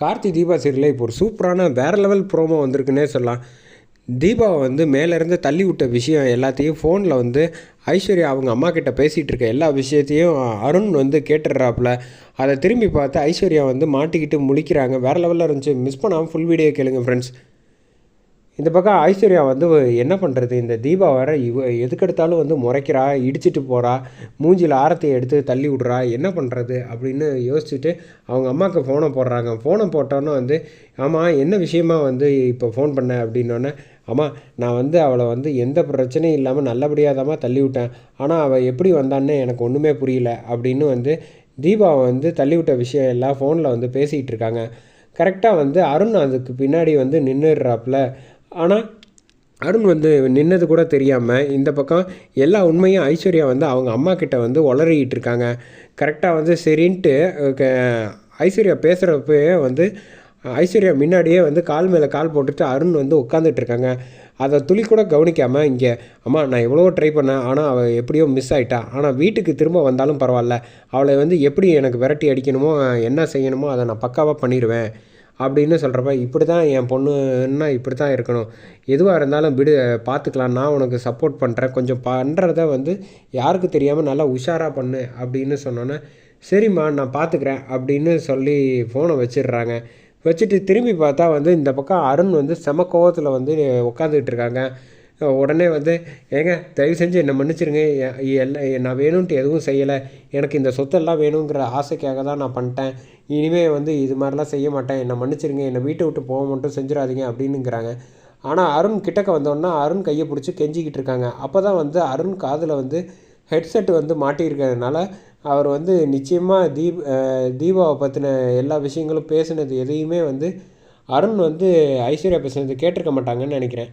கார்த்தி தீபா சீரியலில் இப்போ ஒரு சூப்பரான வேறு லெவல் ப்ரோமோ வந்திருக்குன்னே சொல்லலாம். தீபாவை வந்து மேலேருந்து தள்ளி விட்ட விஷயம் எல்லாத்தையும் ஃபோனில் வந்து ஐஸ்வர்யா அவங்க அம்மா கிட்ட பேசிகிட்டு இருக்க எல்லா விஷயத்தையும் அருண் வந்து கேட்டுடுறாப்புல. அதை திரும்பி பார்த்து ஐஸ்வர்யா வந்து மாட்டிக்கிட்டு முழிக்கிறாங்க. வேறு லெவலில் இருந்துச்சு. மிஸ் பண்ணாமல் ஃபுல் வீடியோ கேளுங்க ஃப்ரெண்ட்ஸ் இந்த பக்கம் ஐஸ்வர்யா வந்து என்ன பண்ணுறது இந்த தீபா வர இவ எதுக்கெடுத்தாலும் வந்து முறைக்கிறா இடிச்சிட்டு போகிறா மூஞ்சியில் ஆரத்தை எடுத்து தள்ளி விட்றா என்ன பண்ணுறது அப்படின்னு யோசிச்சுட்டு அவங்க அம்மாவுக்கு ஃபோனை போடுறாங்க. ஃபோனை போட்டோன்னே வந்து ஆமாம் என்ன விஷயமா வந்து இப்போ ஃபோன் பண்ண? அப்படின்னோடனே அம்மா நான் வந்து அவளை வந்து எந்த பிரச்சனையும் இல்லாமல் நல்லபடியாக தான் தள்ளி விட்டேன். ஆனால் அவள் எப்படி வந்தான்னு எனக்கு ஒன்றுமே புரியல. அப்படின்னு வந்து தீபாவை வந்து தள்ளிவிட்ட விஷயம் எல்லாம் ஃபோனில் வந்து பேசிகிட்டு இருக்காங்க. கரெக்டாக வந்து அருண் அதுக்கு பின்னாடி வந்து நின்றுடுறாப்புல ஆனால் அருண் வந்து நின்னது கூட தெரியாமல் இந்த பக்கம் எல்லா உண்மையும் ஐஸ்வர்யா வந்து அவங்க அம்மா கிட்ட வந்து உளறிக்கிட்டு இருக்காங்க. கரெக்டாக வந்து சரின்ட்டு ஐஸ்வர்யா பேசுகிறப்பவே வந்து ஐஸ்வர்யா முன்னாடியே வந்து கால் மேலே கால் போட்டுட்டு அருண் வந்து உட்காந்துட்டு இருக்காங்க. அதை துளி கூட கவனிக்காமல் இங்கே அம்மா நான் எவ்வளோ ட்ரை பண்ணேன் ஆனால் அவள் எப்படியோ மிஸ் ஆகிட்டா ஆனால் வீட்டுக்கு திரும்ப வந்தாலும் பரவாயில்ல. அவளை வந்து எப்படி எனக்கு விரட்டி அடிக்கணுமோ என்ன செய்யணுமோ அதை நான் பக்காவாக பண்ணிடுவேன் அப்படின்னு சொல்கிறப்ப இப்படி தான் என் பொண்ணுன்னா இப்படி தான் இருக்கணும். எதுவாக இருந்தாலும் விடு பார்த்துக்கலாம் நான் உனக்கு சப்போர்ட் பண்ணுறேன் கொஞ்சம் பண்ணுறத வந்து யாருக்கு தெரியாமல் நல்லா உஷாராக பண்ணு அப்படின்னு சொன்னோன்னே சரிம்மா நான் பார்த்துக்கிறேன் அப்படின்னு சொல்லி ஃபோனை வச்சிடுறாங்க. வச்சுட்டு திரும்பி பார்த்தா வந்து இந்த பக்கம் அருண் வந்து செம கோவத்தில் வந்து உட்காந்துக்கிட்டு இருக்காங்க. உடனே வந்து ஏங்க தயவு செஞ்சு என்னை மன்னிச்சிருங்க. எல்லாம் நான் வேணும்ன்ட்டு எதுவும் செய்யலை. எனக்கு இந்த சொத்தெல்லாம் வேணுங்கிற ஆசைக்காக தான் நான் பண்ணிட்டேன். இனிமேல் வந்து இது மாதிரிலாம் செய்ய மாட்டேன். என்னை மன்னிச்சிருங்க. என்னை வீட்டை விட்டு போக மட்டும் செஞ்சிடாதீங்க அப்படின்னுங்கிறாங்க. ஆனால் அருண் கிட்டக்க வந்தோன்னா அருண் கையை பிடிச்சி கெஞ்சிக்கிட்டு இருக்காங்க. அப்போ தான் வந்து அருண் காதில் வந்து ஹெட்செட் வந்து மாட்டியிருக்கிறதுனால அவர் வந்து நிச்சயமாக தீப் தீபாவை பற்றின எல்லா விஷயங்களும் பேசினது எதையுமே வந்து அருண் வந்து ஐஸ்வர்யா பேசுனது கேட்டிருக்க மாட்டாங்கன்னு நினைக்கிறேன்.